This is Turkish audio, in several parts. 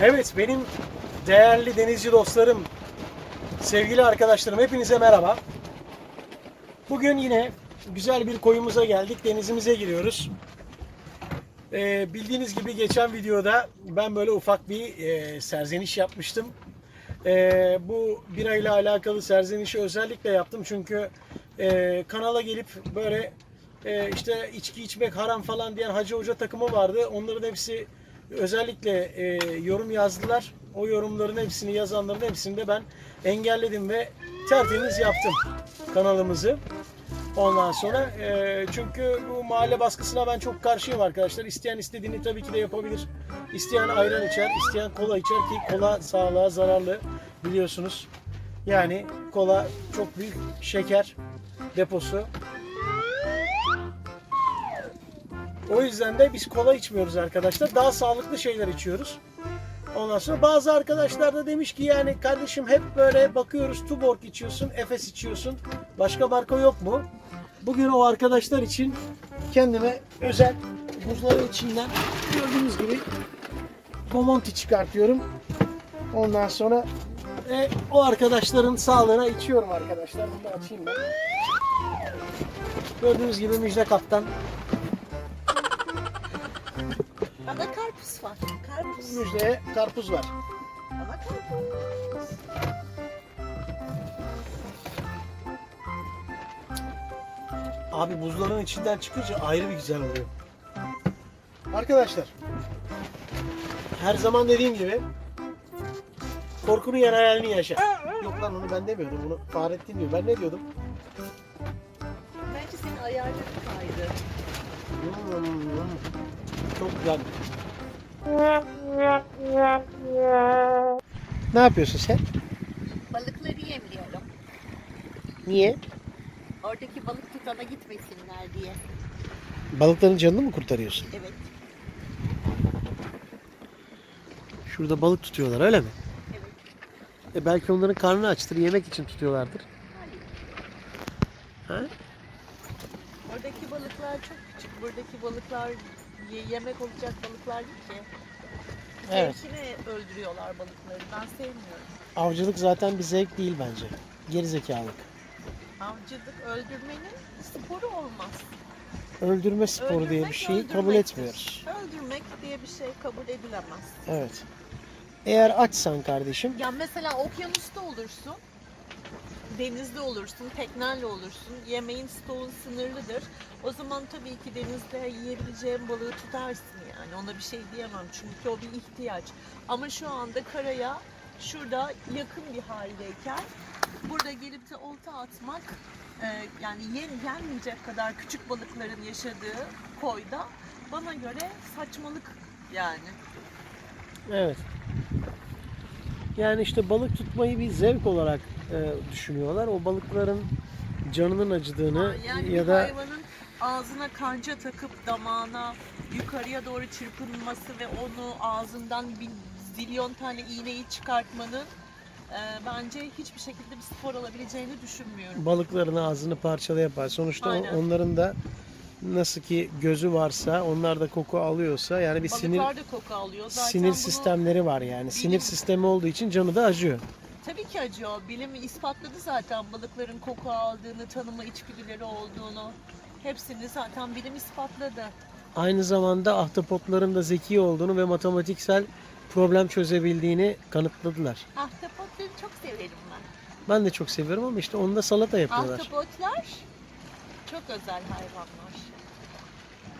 Evet benim değerli denizci dostlarım, sevgili arkadaşlarım hepinize merhaba. Bugün yine güzel bir koyumuza geldik. Denizimize giriyoruz. Ee, bildiğiniz gibi geçen videoda ben böyle ufak bir e, serzeniş yapmıştım. Ee, bu birayla alakalı serzenişi özellikle yaptım çünkü e, kanala gelip böyle e, işte içki içmek haram falan diyen Hacı Hoca takımı vardı. Onların hepsi özellikle e, yorum yazdılar. O yorumların hepsini yazanların hepsini de ben engelledim ve tertemiz yaptım kanalımızı. Ondan sonra e, çünkü bu mahalle baskısına ben çok karşıyım arkadaşlar. İsteyen istediğini tabii ki de yapabilir. İsteyen ayran içer, isteyen kola içer ki kola sağlığa zararlı biliyorsunuz. Yani kola çok büyük şeker deposu. O yüzden de biz kola içmiyoruz arkadaşlar. Daha sağlıklı şeyler içiyoruz. Ondan sonra bazı arkadaşlar da demiş ki yani kardeşim hep böyle bakıyoruz Tuborg içiyorsun, Efes içiyorsun. Başka marka yok mu? Bugün o arkadaşlar için kendime özel buzların içinden gördüğünüz gibi Bomonti çıkartıyorum. Ondan sonra e, o arkadaşların sağlığına içiyorum arkadaşlar. Bunu açayım ben. Gördüğünüz gibi Müjde Kaptan Bana karpuz var. Karpuz. Müjde'ye karpuz var. Bana karpuz. Abi buzların içinden çıkınca ayrı bir güzel oluyor. Arkadaşlar her zaman dediğim gibi korkunu yen hayalini yaşa. Yok lan onu ben demiyorum. Bunu Fahrettin diyor. Ben ne diyordum? Bence senin ayarların kaydı. Hmm, Çok güzel. Ne yapıyorsun sen? Balıkları yemliyorum. Niye? Oradaki balık tutana gitmesinler diye. Balıkların canını mı kurtarıyorsun? Evet. Şurada balık tutuyorlar öyle mi? Evet. E belki onların karnını açtır, yemek için tutuyorlardır. Hayır. Ha? Oradaki balıklar çok küçük. Buradaki balıklar yemek olacak balıklar değil ki. Evet. Zevkine öldürüyorlar balıkları. Ben sevmiyorum. Avcılık zaten bir zevk değil bence. Gerizekalılık. Avcılık öldürmenin sporu olmaz. Öldürme sporu diye bir Öldürmek şeyi kabul etmiyoruz. Öldürmek diye bir şey kabul edilemez. Evet. Eğer açsan kardeşim, Ya mesela okyanusta olursun, denizde olursun, tekneyle olursun, yemeğin stoğun sınırlıdır. O zaman tabii ki denizde yiyebileceğin balığı tutarsın yani ona bir şey diyemem çünkü o bir ihtiyaç. Ama şu anda karaya şurada yakın bir haldeyken burada gelip de olta atmak e, yani yen, yenmeyecek kadar küçük balıkların yaşadığı koyda bana göre saçmalık yani. evet. Yani işte balık tutmayı bir zevk olarak e, düşünüyorlar. O balıkların canının acıdığını Yani ya bir da hayvanın ağzına kanca takıp damağına yukarıya doğru çırpınması ve onu ağzından bin zilyon tane iğneyi çıkartmanın e, bence hiçbir şekilde bir spor olabileceğini düşünmüyorum. balıkların ağzını parçala yapar. Sonuçta Aynen. onların da nasıl ki gözü varsa, onlar da koku alıyorsa yani bir sinir Balıklar da koku alıyor. Zaten sinir bunu sistemleri var yani. Sinir bilim- sistemi olduğu için canı da acıyor. Tabii ki acıyor. Bilim ispatladı zaten balıkların koku aldığını, tanıma içgüdüleri olduğunu. Hepsini zaten bilim ispatladı. Aynı zamanda ahtapotların da zeki olduğunu ve matematiksel problem çözebildiğini kanıtladılar. Ahtapotları çok severim ben. Ben de çok seviyorum ama işte onu da salata yapıyorlar. Ahtapotlar çok özel hayvanlar.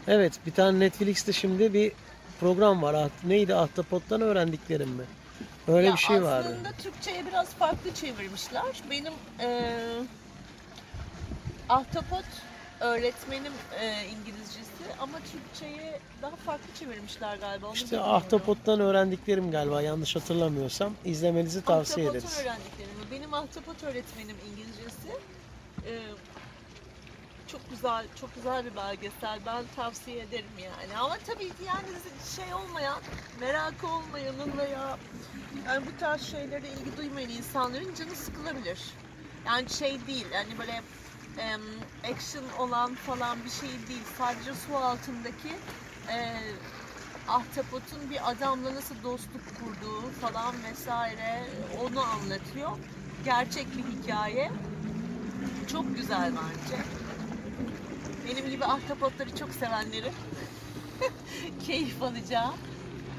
Evet, bir tane Netflix'te şimdi bir program var. Ah- Neydi? Ahtapottan öğrendiklerim mi? Öyle Ya bir şey vardı. Aslında Türkçe'ye biraz farklı çevirmişler. Benim eee ahtapot öğretmenim eee, İngilizcesi ama Türkçe'ye daha farklı çevirmişler galiba. Onu İşte ahtapottan öğrendiklerim galiba yanlış hatırlamıyorsam. izlemenizi tavsiye Ahtapot ederiz. öğrendiklerimi. Benim ahtapot öğretmenim İngilizcesi. Eee, çok güzel, çok güzel bir belgesel. Ben tavsiye ederim yani. Ama tabii yani şey olmayan, merakı olmayanın veya yani bu tarz şeylere ilgi duymayan insanların canı sıkılabilir. Yani şey değil, yani böyle em, action olan falan bir şey değil. Sadece su altındaki e, ahtapotun bir adamla nasıl dostluk kurduğu falan vesaire onu anlatıyor. Gerçek bir hikaye. Çok güzel bence. Benim gibi ahtapotları çok sevenlerin keyif alacağı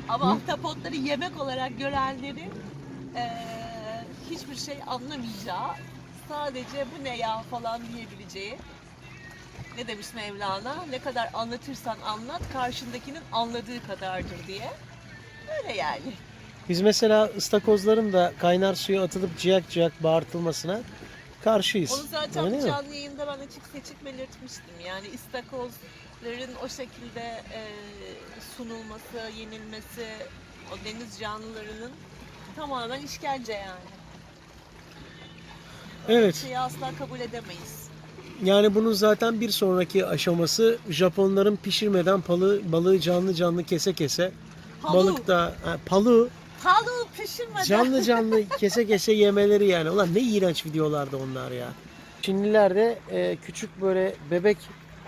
ama Hı? ahtapotları yemek olarak görenlerin eee, hiçbir şey anlamayacağı sadece bu ne ya falan diyebileceği ne demiş Mevlana? Ne kadar anlatırsan anlat, karşındakinin anladığı kadardır diye. Öyle yani. Biz mesela ıstakozların da kaynar suya atılıp ciyak ciyak bağırtılmasına karşıyız. Onu zaten Öyle mi? canlı yayında ben açık seçik belirtmiştim. Yani istakozların o şekilde e, sunulması, yenilmesi, o deniz canlılarının tamamen işkence yani. Evet. Şeyi asla kabul edemeyiz. Yani bunun zaten bir sonraki aşaması Japonların pişirmeden balığı, balığı canlı canlı kese kese Halu, balık da ha, palu halu pişirmeden. canlı canlı kese kese yemeleri yani. Ulan ne iğrenç videolardı onlar ya. Çinliler de e, küçük böyle bebek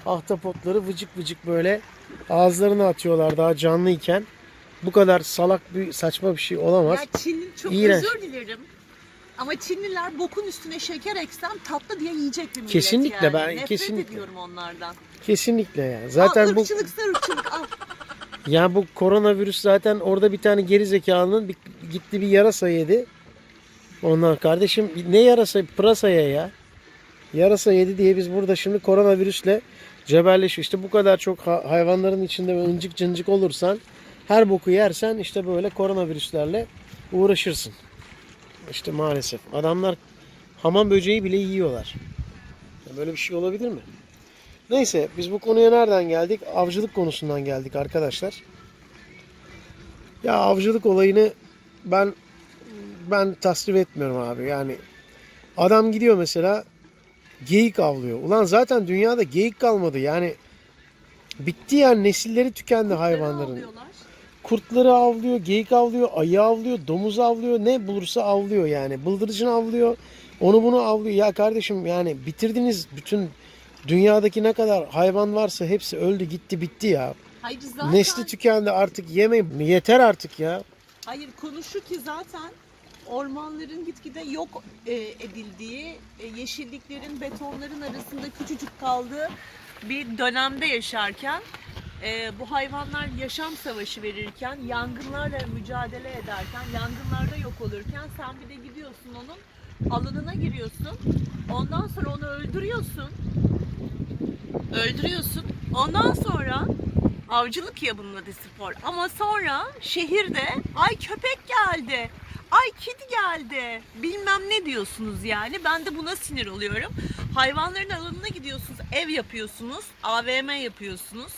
ahtapotları vıcık vıcık böyle ağızlarına atıyorlar daha canlıyken. Bu kadar salak bir saçma bir şey olamaz. Ya Çinli çok İğrenç. özür dilerim. Ama Çinliler bokun üstüne şeker eksem tatlı diye yiyecek bir millet Kesinlikle, yani. ben Nefret kesinlikle. ediyorum onlardan. Kesinlikle ya. Zaten Aa, bu ırkçılıksa ırkçılık al. Ya bu koronavirüs zaten orada bir tane geri zekalının bir, gitti bir yarasa yedi. Ondan kardeşim ne yarasa pırasaya ya. Yarasa yedi diye biz burada şimdi koronavirüsle cebelleşiyor. İşte bu kadar çok ha- hayvanların içinde ıncık cıncık olursan her boku yersen işte böyle koronavirüslerle uğraşırsın. İşte maalesef. Adamlar hamam böceği bile yiyorlar. Böyle bir şey olabilir mi? Neyse biz bu konuya nereden geldik? Avcılık konusundan geldik arkadaşlar. Ya avcılık olayını ben ben tasvip etmiyorum abi. Yani adam gidiyor mesela geyik avlıyor. Ulan zaten dünyada geyik kalmadı. Yani bitti yani nesilleri tükendi hayvanların. Alıyorlar. Kurtları avlıyor, geyik avlıyor, ayı avlıyor, domuz avlıyor, ne bulursa avlıyor yani. Bıldırcın avlıyor, onu bunu avlıyor. Ya kardeşim yani bitirdiniz bütün dünyadaki ne kadar hayvan varsa hepsi öldü gitti bitti ya. Hayır zaten. Nesli tükendi artık yemeyin. Yeter artık ya. Hayır konu şu ki zaten ormanların gitgide yok e, edildiği, e, yeşilliklerin, betonların arasında küçücük kaldığı bir dönemde yaşarken e, bu hayvanlar yaşam savaşı verirken, yangınlarla mücadele ederken, yangınlarda yok olurken sen bir de gidiyorsun onun alanına giriyorsun. Ondan sonra onu öldürüyorsun. Öldürüyorsun. Ondan sonra avcılık ya bunun adı spor. Ama sonra şehirde ay köpek geldi. Ay kedi geldi. Bilmem ne diyorsunuz yani. Ben de buna sinir oluyorum. Hayvanların alanına gidiyorsunuz. Ev yapıyorsunuz. AVM yapıyorsunuz.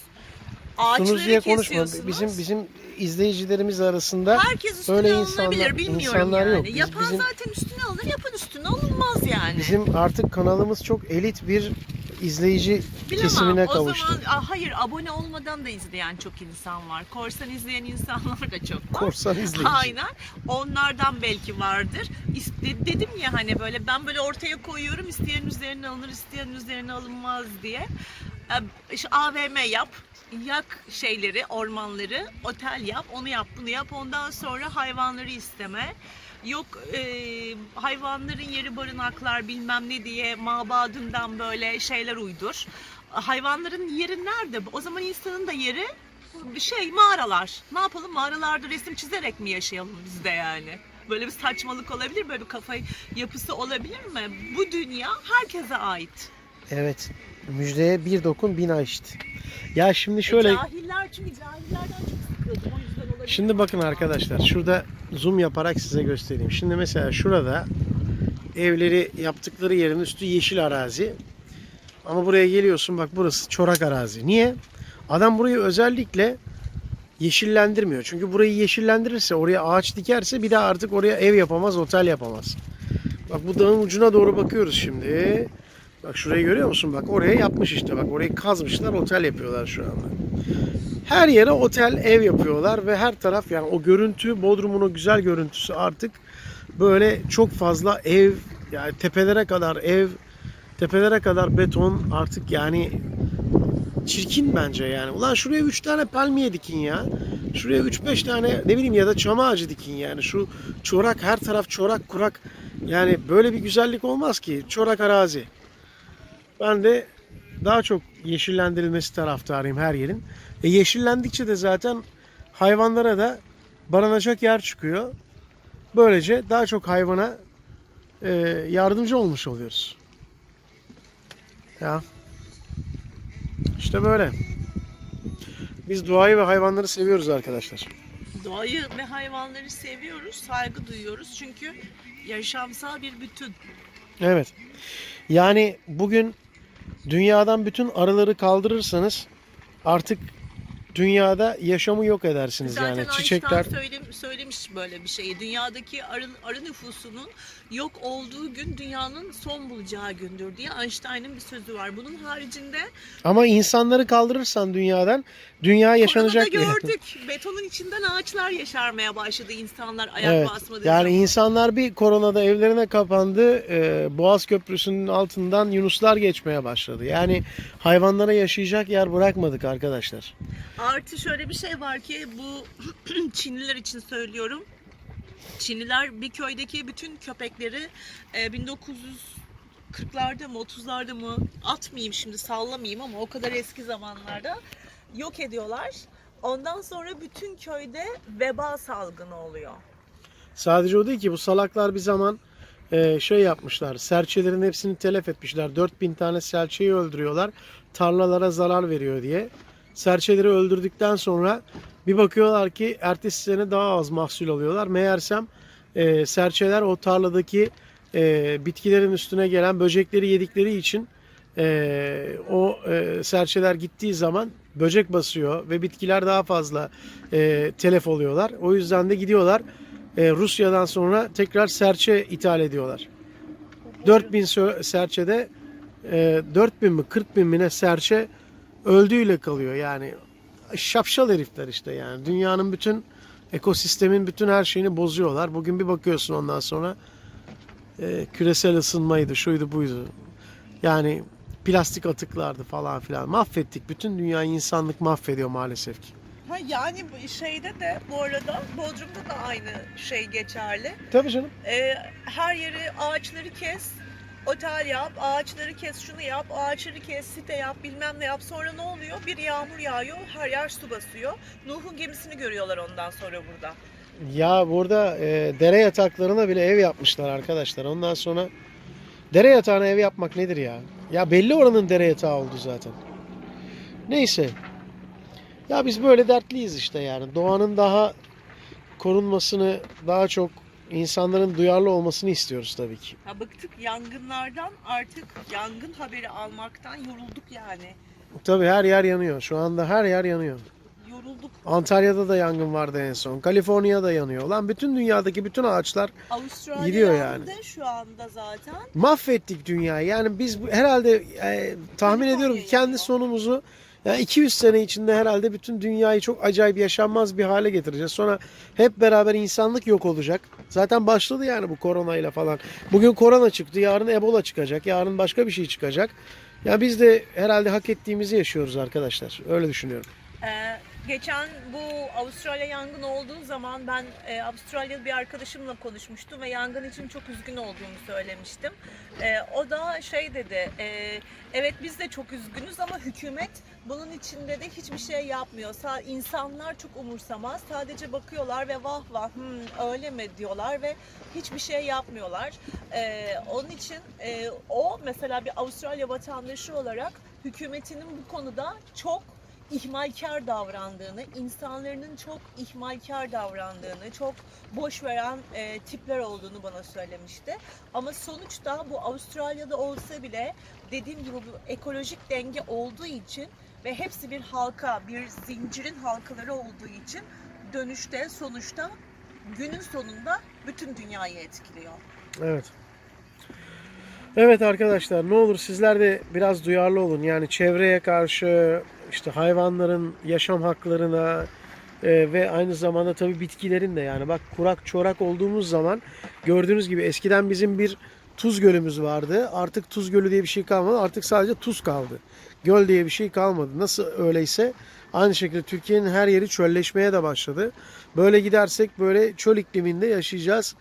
Ağaçları Sunucuya konuşma. kesiyorsunuz. Bizim bizim izleyicilerimiz arasında Herkes üstüne öyle alınabilir insanlar- bilmiyorum insanlar yani. yok. Biz- Yapan bizim- zaten üstüne alınır, yapan üstüne alınmaz yani. bizim artık kanalımız çok elit bir izleyici Bilemem. kesimine o kavuştu. zaman Aa, hayır abone olmadan da izleyen çok insan var. Korsan izleyen insanlar da çok var. Korsan izleyici. Aynen. Onlardan belki vardır. İste- dedim ya hani böyle ben böyle ortaya koyuyorum isteyen üzerine alınır isteyen üzerine alınmaz diye. İşte AVM yap. Yak şeyleri, ormanları, otel yap, onu yap, bunu yap. Ondan sonra hayvanları isteme. Yok e, hayvanların yeri barınaklar bilmem ne diye mabadından böyle şeyler uydur. Hayvanların yeri nerede? O zaman insanın da yeri şey mağaralar. Ne yapalım mağaralarda resim çizerek mi yaşayalım biz de yani? Böyle bir saçmalık olabilir, böyle bir kafa yapısı olabilir mi? Bu dünya herkese ait. Evet. Müjdeye bir dokun bin ay işte. Ya şimdi şöyle E, cahiller çünkü cahillerden çok sıkıldım. Şimdi bakın arkadaşlar şurada zoom yaparak size göstereyim. Şimdi mesela şurada evleri yaptıkları yerin üstü yeşil arazi. Ama buraya geliyorsun bak burası çorak arazi. Niye? Adam burayı özellikle yeşillendirmiyor. Çünkü burayı yeşillendirirse oraya ağaç dikerse bir daha artık oraya ev yapamaz, otel yapamaz. Bak bu dağın ucuna doğru bakıyoruz şimdi. Bak şurayı görüyor musun? Bak oraya yapmış işte. Bak orayı kazmışlar, otel yapıyorlar şu anda. Her yere otel, ev yapıyorlar ve her taraf yani o görüntü, Bodrum'un o güzel görüntüsü artık böyle çok fazla ev, yani tepelere kadar ev, tepelere kadar beton artık yani çirkin bence yani. Ulan şuraya 3 tane palmiye dikin ya. Şuraya 3-5 tane ne bileyim ya da çam ağacı dikin yani. Şu çorak her taraf çorak kurak. Yani böyle bir güzellik olmaz ki. Çorak arazi. Ben de daha çok yeşillendirilmesi taraftarıyım her yerin. E yeşillendikçe de zaten hayvanlara da barınacak yer çıkıyor. Böylece daha çok hayvana e, yardımcı olmuş oluyoruz. Ya. İşte böyle. Biz doğayı ve hayvanları seviyoruz arkadaşlar. Doğayı ve hayvanları seviyoruz, saygı duyuyoruz çünkü yaşamsal bir bütün. Evet. Yani bugün dünyadan bütün arıları kaldırırsanız artık dünyada yaşamı yok edersiniz Zaten yani. Einstein Çiçekler söylem- söylemiş böyle bir şeyi. Dünyadaki arı, arı nüfusunun yok olduğu gün dünyanın son bulacağı gündür diye Einstein'ın bir sözü var. Bunun haricinde ama insanları kaldırırsan dünyadan dünya yaşanacak Koronada gördük. Betonun içinden ağaçlar yaşarmaya başladı insanlar ayak Evet. basmadığı Yani zaman. insanlar bir koronada evlerine kapandı. e, Boğaz Köprüsü'nün altından yunuslar geçmeye başladı. Yani hayvanlara yaşayacak yer bırakmadık arkadaşlar. Artı şöyle bir şey var ki bu Çinliler için söylüyorum. Çinliler bir köydeki bütün köpekleri e, 1940'larda mı 30'larda mı atmayayım şimdi sallamayayım ama o kadar eski zamanlarda yok ediyorlar. Ondan sonra bütün köyde veba salgını oluyor. Sadece o değil ki bu salaklar bir zaman e, şey yapmışlar. Serçelerin hepsini telef etmişler. 4000 tane serçeyi öldürüyorlar. Tarlalara zarar veriyor diye. Serçeleri öldürdükten sonra bir bakıyorlar ki ertesi sene daha az mahsul alıyorlar. Meğersem e, serçeler o tarladaki e, bitkilerin üstüne gelen böcekleri yedikleri için e, o e, serçeler gittiği zaman böcek basıyor ve bitkiler daha fazla e, telef oluyorlar. O yüzden de gidiyorlar e, Rusya'dan sonra tekrar serçe ithal ediyorlar. 4000 sö- serçede e, 4000 mi 40 bin mi ne serçe öldüğüyle kalıyor yani. Şapşal herifler işte yani. Dünyanın bütün ekosistemin bütün her şeyini bozuyorlar. Bugün bir bakıyorsun ondan sonra e, küresel ısınmaydı, şuydu buydu. Yani plastik atıklardı falan filan. Mahvettik. Bütün dünyayı insanlık mahvediyor maalesef ki. Ha yani şeyde de bu arada Bodrum'da da aynı şey geçerli. Tabii canım. Ee, her yeri ağaçları kes, otel yap, ağaçları kes, şunu yap, ağaçları kes, site yap, bilmem ne yap. Sonra ne oluyor? Bir yağmur yağıyor, her yer su basıyor. Nuh'un gemisini görüyorlar ondan sonra burada. Ya burada e, dere yataklarına bile ev yapmışlar arkadaşlar. Ondan sonra dere yatağına ev yapmak nedir ya? Ya belli oranın dere yatağı oldu zaten. Neyse. Ya biz böyle dertliyiz işte yani. Doğanın daha korunmasını, daha çok insanların duyarlı olmasını istiyoruz tabii ki. Ha bıktık yangınlardan artık yangın haberi almaktan yorulduk yani. Tabii her yer yanıyor. Şu anda her yer yanıyor. Yorulduk. Antalya'da da yangın vardı en son. Kaliforniya'da yanıyor. Lan bütün dünyadaki bütün ağaçlar Avustralya Gidiyor yandı şu anda zaten. mahvettik dünyayı. Yani biz bu- herhalde e, tahmin ediyorum ki kendi yanıyor. sonumuzu yani 200 sene içinde herhalde bütün dünyayı çok acayip yaşanmaz bir hale getireceğiz. Sonra hep beraber insanlık yok olacak. Zaten başladı yani bu koronayla falan. Bugün korona çıktı, yarın Ebola çıkacak, yarın başka bir şey çıkacak. Ya biz de herhalde hak ettiğimizi yaşıyoruz arkadaşlar. Öyle düşünüyorum. Ee, geçen bu Avustralya yangını olduğu zaman ben e, Avustralyalı bir arkadaşımla konuşmuştum ve yangın için çok üzgün olduğunu söylemiştim. Ee, o da şey dedi, e, evet biz de çok üzgünüz ama hükümet bunun içinde de hiçbir şey yapmıyor. Sa- insanlar çok umursamaz, sadece bakıyorlar ve vah vah "Hmm, öyle mi diyorlar ve hiçbir şey yapmıyorlar. Ee, onun için e, o mesela bir Avustralya vatandaşı olarak hükümetinin bu konuda çok ihmalkar davrandığını, insanların çok ihmalkar davrandığını, çok boş veren e, tipler olduğunu bana söylemişti. Ama sonuçta bu Avustralya'da olsa bile dediğim gibi bu ekolojik denge olduğu için ve hepsi bir halka, bir zincirin halkaları olduğu için dönüşte sonuçta günün sonunda bütün dünyayı etkiliyor. Evet. Evet arkadaşlar ne olur sizler de biraz duyarlı olun. Yani çevreye karşı işte hayvanların yaşam haklarına e, ve aynı zamanda tabii bitkilerin de yani bak kurak çorak olduğumuz zaman gördüğünüz gibi eskiden bizim bir tuz gölümüz vardı. Artık tuz gölü diye bir şey kalmadı. Artık sadece tuz kaldı. Göl diye bir şey kalmadı. Nasıl öyleyse Aynı şekilde Türkiye'nin her yeri çölleşmeye de başladı. Böyle gidersek böyle çöl ikliminde yaşayacağız.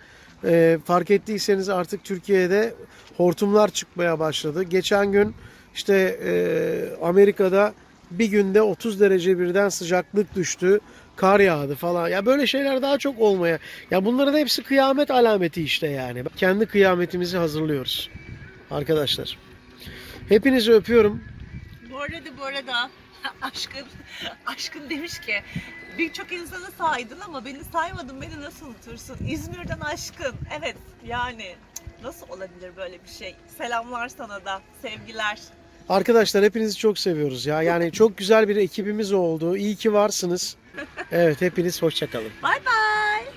Ee, fark ettiyseniz artık Türkiye'de hortumlar çıkmaya başladı. Geçen gün işte e, Amerika'da bir günde 30 derece birden sıcaklık düştü. Kar yağdı falan. Ya böyle şeyler daha çok olmaya. Ya bunların hepsi kıyamet alameti işte yani. Kendi kıyametimizi hazırlıyoruz. Arkadaşlar. Hepinizi öpüyorum. Bu arada bu arada aşkın aşkın demiş ki birçok insanı saydın ama beni saymadın beni nasıl unutursun? İzmir'den aşkın. Evet yani nasıl olabilir böyle bir şey? Selamlar sana da. Sevgiler. Arkadaşlar hepinizi çok seviyoruz ya. Yani çok güzel bir ekibimiz oldu. İyi ki varsınız. Evet hepiniz hoşçakalın. Bay bay.